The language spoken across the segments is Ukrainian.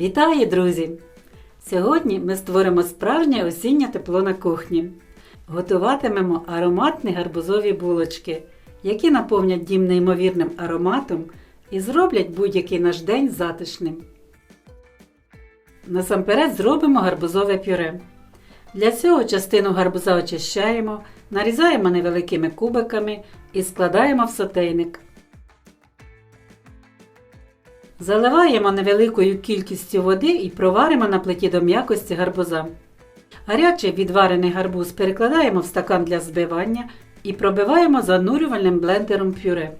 Вітаю, друзі! Сьогодні ми створимо справжнє осіннє тепло на кухні. Готуватимемо ароматні гарбузові булочки, які наповнять дім неймовірним ароматом і зроблять будь-який наш день затишним. Насамперед зробимо гарбузове пюре. Для цього частину гарбуза очищаємо, нарізаємо невеликими кубиками і складаємо в сотейник. Заливаємо невеликою кількістю води і проваримо на плиті до м'якості гарбуза. Гарячий відварений гарбуз перекладаємо в стакан для збивання і пробиваємо занурювальним блендером пюре.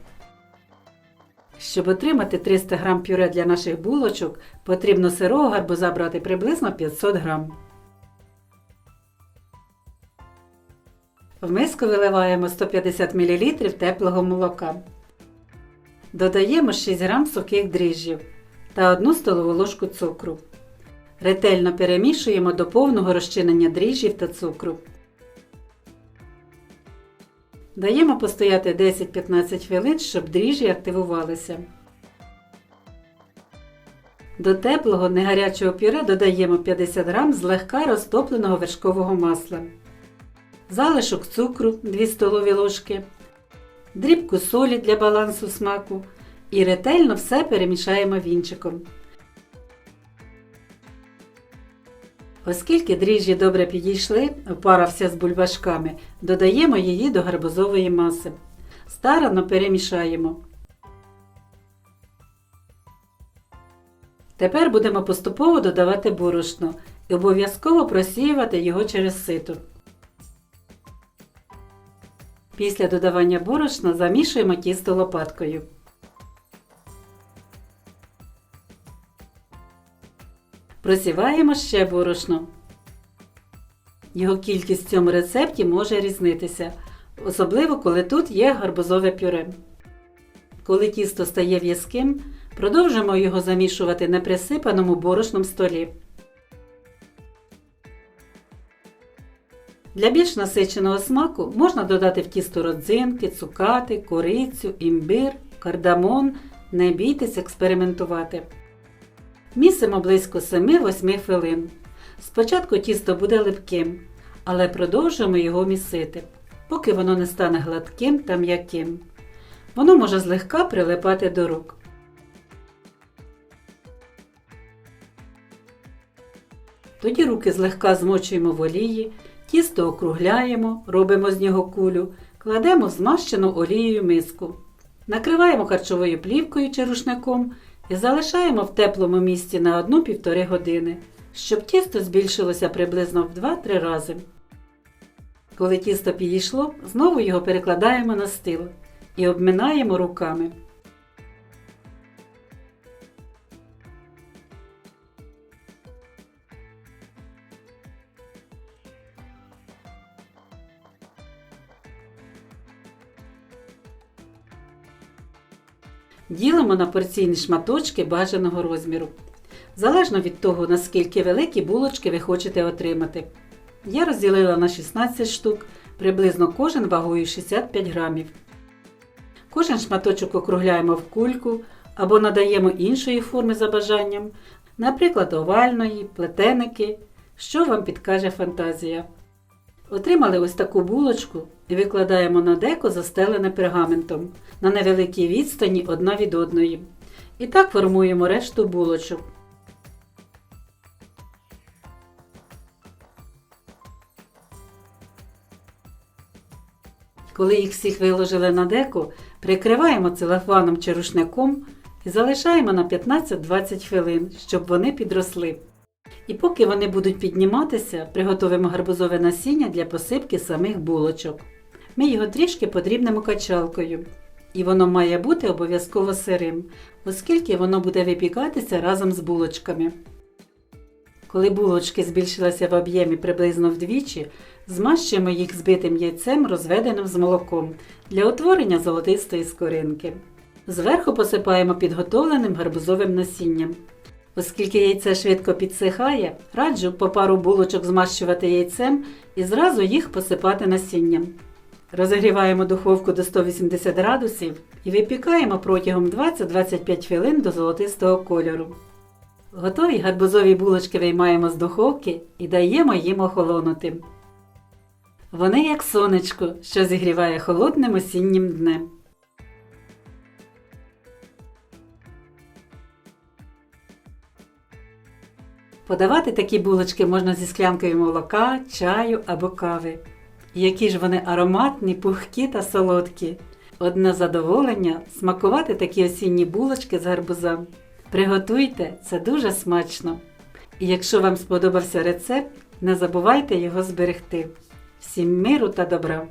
Щоб отримати 300 г пюре для наших булочок, потрібно сирого гарбуза брати приблизно 500 г. В миску виливаємо 150 мл теплого молока. Додаємо 6 г сухих дріжджів та 1 столову ложку цукру. Ретельно перемішуємо до повного розчинення дріжджів та цукру. Даємо постояти 10-15 хвилин, щоб дріжджі активувалися. До теплого негарячого пюре додаємо 50 г злегка розтопленого вершкового масла, залишок цукру 2 столові ложки, дрібку солі для балансу смаку і ретельно все перемішаємо вінчиком. Оскільки дріжджі добре підійшли, опарався з бульбашками, додаємо її до гарбузової маси. Старано перемішаємо. Тепер будемо поступово додавати борошно і обов'язково просіювати його через сито. Після додавання борошна замішуємо тісто лопаткою. Просіваємо ще борошно. Його кількість в цьому рецепті може різнитися, особливо коли тут є гарбузове пюре. Коли тісто стає в'язким, продовжуємо його замішувати на присипаному борошном столі. Для більш насиченого смаку можна додати в тісто родзинки, цукати, корицю, імбир, кардамон. Не бійтесь експериментувати. Місимо близько 7-8 хвилин. Спочатку тісто буде липким, але продовжуємо його місити, поки воно не стане гладким та м'яким. Воно може злегка прилипати до рук. Тоді руки злегка змочуємо в олії, тісто округляємо, робимо з нього кулю, кладемо в змащену олією миску. Накриваємо харчовою плівкою чи рушником і залишаємо в теплому місці на 1-1,5 години, щоб тісто збільшилося приблизно в 2-3 рази. Коли тісто підійшло, знову його перекладаємо на стіл і обминаємо руками. Ділимо на порційні шматочки бажаного розміру. Залежно від того, наскільки великі булочки ви хочете отримати. Я розділила на 16 штук, приблизно кожен вагою 65 грамів. Кожен шматочок округляємо в кульку або надаємо іншої форми за бажанням, наприклад, овальної, плетеники, що вам підкаже фантазія. Отримали ось таку булочку викладаємо на деко застелене пергаментом на невеликій відстані одна від одної. І так формуємо решту булочок. Коли їх всіх виложили на деко, прикриваємо целофаном чи рушником і залишаємо на 15-20 хвилин, щоб вони підросли. І поки вони будуть підніматися, приготуємо гарбузове насіння для посипки самих булочок. Ми його трішки подрібнемо качалкою. І воно має бути обов'язково сирим, оскільки воно буде випікатися разом з булочками. Коли булочки збільшилися в об'ємі приблизно вдвічі, змащуємо їх збитим яйцем, розведеним з молоком для утворення золотистої скоринки. Зверху посипаємо підготовленим гарбузовим насінням. Оскільки яйце швидко підсихає, раджу по пару булочок змащувати яйцем і зразу їх посипати насінням. Розігріваємо духовку до 180 градусів і випікаємо протягом 20-25 хвилин до золотистого кольору. Готові гарбузові булочки виймаємо з духовки і даємо їм охолонути. Вони як сонечко, що зігріває холодним осіннім днем. Подавати такі булочки можна зі склянкою молока, чаю або кави. Які ж вони ароматні, пухкі та солодкі. Одне задоволення смакувати такі осінні булочки з гарбузом. Приготуйте, це дуже смачно. І якщо вам сподобався рецепт, не забувайте його зберегти. Всім миру та добра!